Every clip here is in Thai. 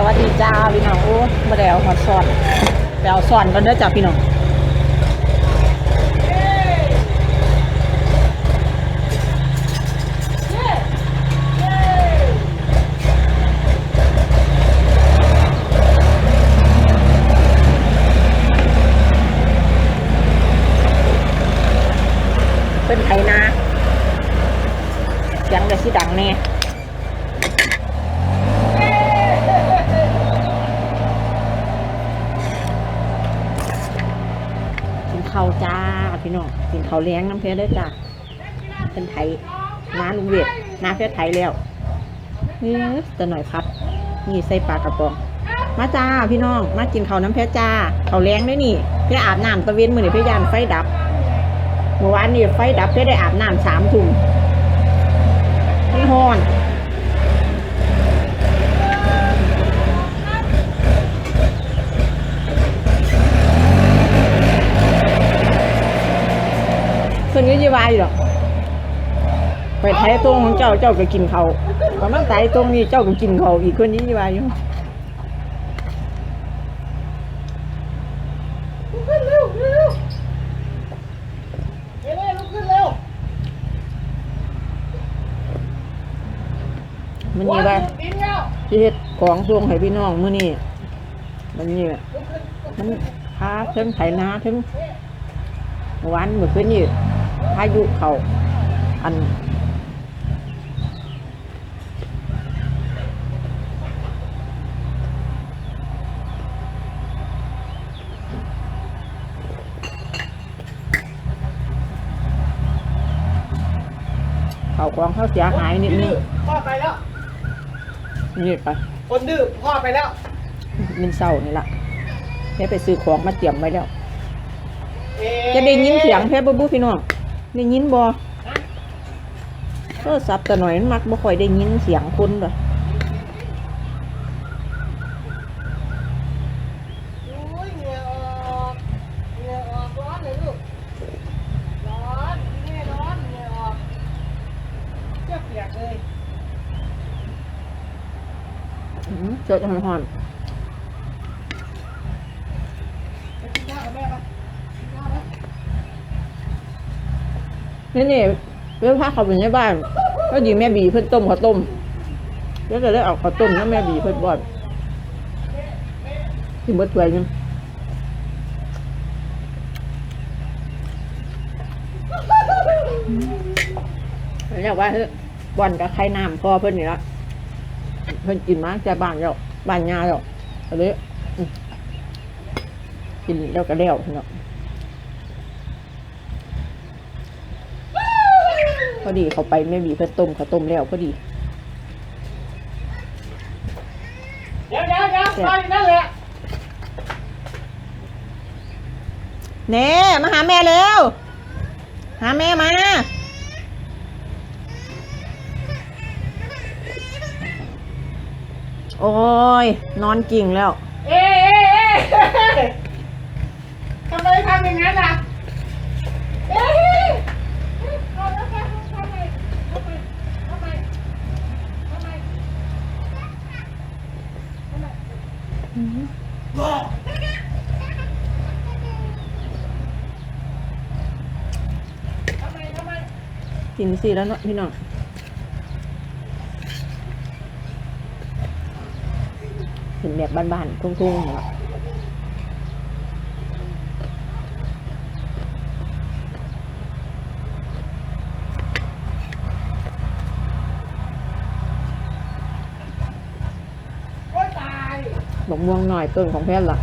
สวัสดีจ้าพี่น้องโอ้มาแล้วหอดสอนไปเอาซอนกันเด้อจ้าพี่น้องเป็นไถนาเสียงเดี๋ยวสิดังแน่ ขาวจ้าพี่น้องกินข้าวเลี้ยงน้ำเพชรด้วยจ้าเป็นไทยน้าลุงเวทน้าเพชรไทยแล้วนี่จะหน่อยครับ นี่ใส่ปลากระป๋องมาจ้าพี่น้องมากินข้าวน้ำเพชรจ้าข้าวเลี้ยงด้วยนี่เพื่ออาบน้ำตะเวนมือนี่เพื่อยานไฟดับเมื่อวานนี่ไฟดับเพื่อได้อาบน้ำสามทุ่มมันฮ้อน นก็จะวายหรอกไปไทยตรงของเจ้าเจ้าก็กินเขาประมาณไทยตรงนี้เจ้าก็กินเขาอีกคนนี้จะวายอยู่ลุกขึ้นเร็วเร็วเร็วเร็วลุกขึ้นเร็วมันนี่ว่าดินแล้วสิเฮ็ดของทรงให้พี่น้องมื้อนี้มันนี่มันพาเทิงไถนาเทิงเมื่อวานเมื่อคืนนี่ พายุเขาอัน เขาของเขาเสียหายนิดนึดื้องพ่อไปแล้ว นี่ไป คนดื้อพ่อไปแล้ว มันเศร้านี่ละแค่ไปซื้อของมาเตรียมไว้แล้วเอ๊จะได้ยินเสียงแพ้บ่บุพี่น้อง ได้ยินบ่โทรศัพท์แต่หน่อยมันมักบ่ค่อยได้ยินเสียงคนเลยโอ้ยเหงื่อออ นี่นี่เรื่องพาเขาไปในบ้านก็ดีแม่บีเพิ่นต้มข้าวต้มแล้วก็เลยเอาข้าวต้มแล้วแม่บีเพิ่นบอนกินเบิดถ้วยหนึงแล้วว่าเฮ้ยบอนกับไข่น้ำพอเพิ่นนี่ละเพิ่นกินมาจากบ้านแล้วบ้านยาแล้วก็เลยกินแล้วก็แล้วเนาะ พ อดีเขาไปแม่บีเพื่อต้มเขาวต้มแล้วพอดีเดี๋ยวเดี๋ยวเดี๋ยวไปนั่นแหละเน่มาหาแม่เร็ว หาแม่มาโอ้ย นอนกิ่งแล้ว เอ๊ะเอ๊ะเอ๊ะทำไมทำอย่างนั้นล่ะเอ๊ะเอาแล้วแกทำไมทำไมทำไมทำไมทำไมทำไมทำไม กินสิแล้วเนาะพี่น้องเห็นแบบบ้านๆทุ่งๆเนาะบอกม่วงหน่อยต้นของแพทย์ล่ะ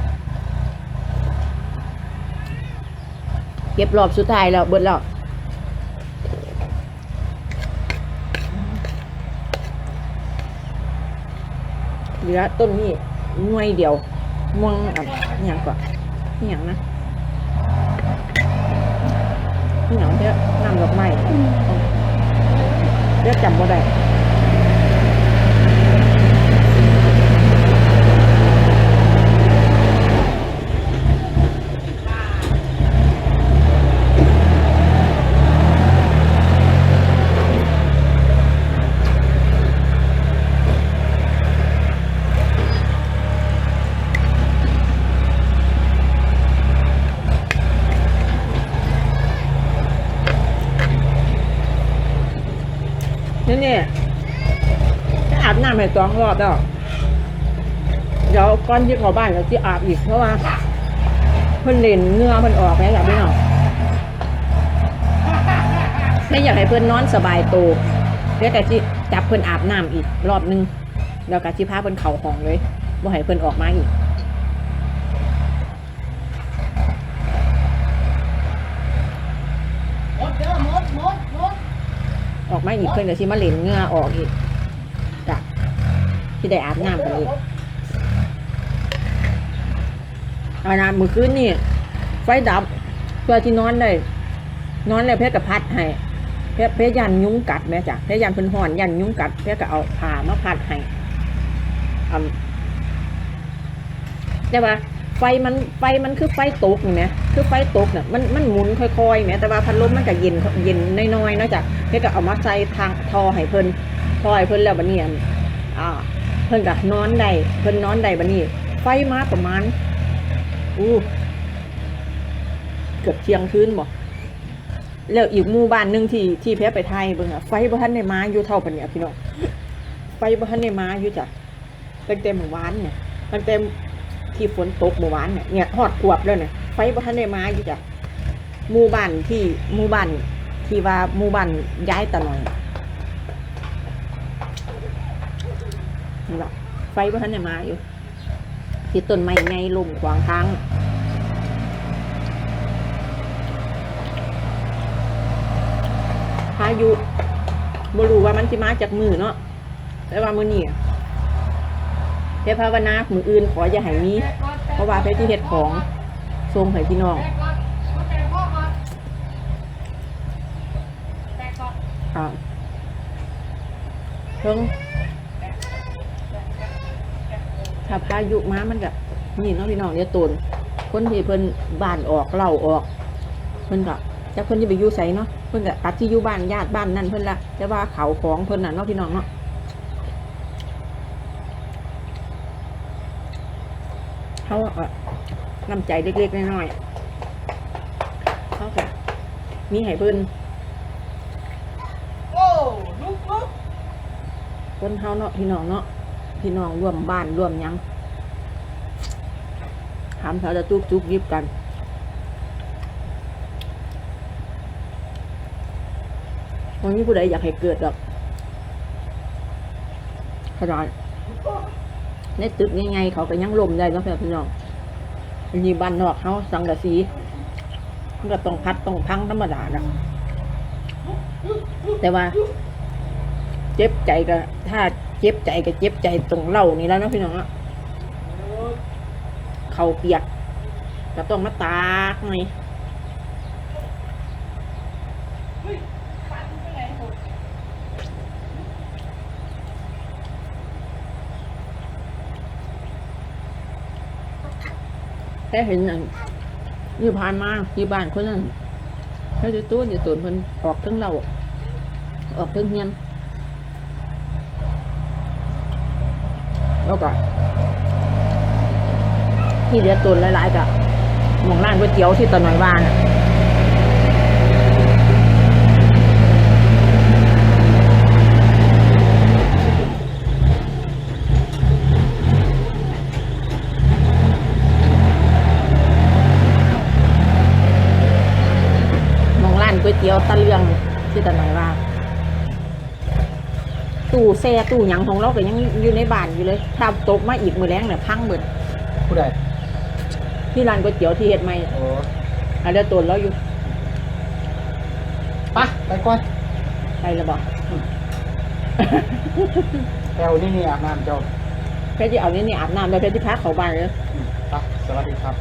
เก็บรอบสุดท้ายแล้ว เบิดแล้ว เหลือต้นนี้หน่วยเดียวม่วงอะอหย่างก่อนอหย่างนะอหย่างเพื่อน้ำดอกไม้เพื่อจำบ่ได้ น้ำให้สองรอบแล้วเดี๋ยวก้อนที่เขาบ้านเราจะอาบอีกเพราะว่าเพิ่นเล่นเหงื่อเพิ่นออกแล้วอยากพี่น้องไม่อยากให้เพิ่อนนอนสบายโตวเดี๋ยวแต่ที่จับเพิ่อนอาบน้ำอีกรอบนึงแล้วก็สิพาเพิ่อนเข่าห้องเลยบ่ให้เพิ่อนออกมาอีก หมดเด้อหมดหมดหมด ออก มาอีกเพิ่อนก็สิมาเล่นเงื่อออกอีกจ้ะที่ได้อาบน้ำกันอีกอาน้ำมื้อคืนนี่ไฟดับเพื่อที่นอนได้ นอนแล้วเพชรกับพัดให้เพชรเพชรยันยุ้งกัดแม่จ้ะเพชรยันเพิ่นห่อนยันยุ้งกัดเพชรก็เอาผ้ามาพัดให้อืมแต่ว่าไฟมันไฟมันคือไฟตกนี่แหม คือไฟตกน่ะมันมันหมุนค่อยๆแหมแต่ว่าพัดลมมันก็เย็นเย็นน้อยๆเนาะจ้ะเพชรก็เอามาใส่ทางทอให้เพิ่นทอให้เพิ่นแล้วบัดนี้อั่นอ่าเพิ่นก็นอนได้เพิ่นนอนได้บัดนี้ ไฟมาประมาณอู้เกือบเที่ยงคืนบ่แล้วอีกหมู่บ้านหนึ่งที่ที่เพชรไปไทยเบิ่งอะไฟบ่ทันได้มาอยู่เท่าปานเนียพี่น้องไฟบ่ทันได้มาอยู่จ้ะตั้งแต่เมื่อวานเนี่ยตั้งแต่ ที่ฝนตกเมื่อวานเนี่ยเนี่ยฮอดขวบแล้วเนี่ยไฟบ่ทันได้มาอยู่จ้ะหมู่บ้านที่หมู่บ้านที่ว่าหมู่บ้านย้ายตะหน่อยนี่ละไฟบ่ทันได้มาอยู่ ที่ต้นไม้ไงลมขวางทางพายุบ่รู้ว่ามันสิมาจากมือเนาะแต่ว่ามือนี่ เพภาวนามืออื่นขออย่าให้มีเพราะว่าเพที่เฮ็ดของทรงให้พี่น้องแตกก่อนมาแตกพ่อก่อนแตกก่อนอ่าเพิ่งถ้าพายุมามันก็นี่เนาะพี่น้องเนี่ยตนคนที่เพิ่นบ้านออกเล่าออก เพิ่นก็จะเพิ่นจะไปอยู่ไสเนาะเพิ่นก็ตัดที่อยู่บ้านญาติบ้านนั่นเพิ่นละแต่ว่าเขาของเพิ่นน่ะเนาะพี่น้องเนาะ เขาเออน้ำใจเล็กๆน้อยๆเขาก็มีให้เพิ่นโอ้ลุกลุกคนเฮาเนาะพี่น้องเนาะพี่น้องร่วมบ้านร่วมยังถามเขาจะจุกจุกยิบกันวันนี้ผู้ใดอยากให้เกิดดอกขนาด ในตึกยังไงเขาก็ยังลมได้เนาะพี่น้องอันนี้บ้านนอกเขาสังกะสีมันก็ต้องพัดต้องพังธรรมดานะแต่ว่า เจ็บใจก็ ถ้าเจ็บใจก็เจ็บใจตรงเล่านี่แล้วเนาะพี่น้องอะเขาเปียกก็ต้องมาตากหน่อย แค่เห็นอันนี่ผ่านมาที่บ้านคนนั้นเขาจะตู้จะตุนเพิ่นออกทั้งเรา ออกทั้งเงียนแล้วก็ที่เหลือตุนหลายๆกับหมองร้านก๋วยเตี๋ยวที่ตะหน่อยบ้านน่ะหมองร้านก๋วยเตี๋ยวตะเลืองที่ตะหน่อยบ้านตู้แซ่ตู้หยังของเราก็ยังอยู่ในบ้านอยู่เลยถ้าตกมาอีกมือแรงเนี่ยพังเบิดผู้ใดที่ร้านก๋วยเตี๋ยวที่เฮ็ดใหม่โอ้อันเดียวตัวเราอยู่ไปะไปก่อนไปแล้วบอกแอวนี่นี่อาบน้ำเจ้าแค่ที่เอานี่นี่อาบน้ำแล้วแค่ที่พักเขาบ้านเลยอืมไปสวัสดีครับ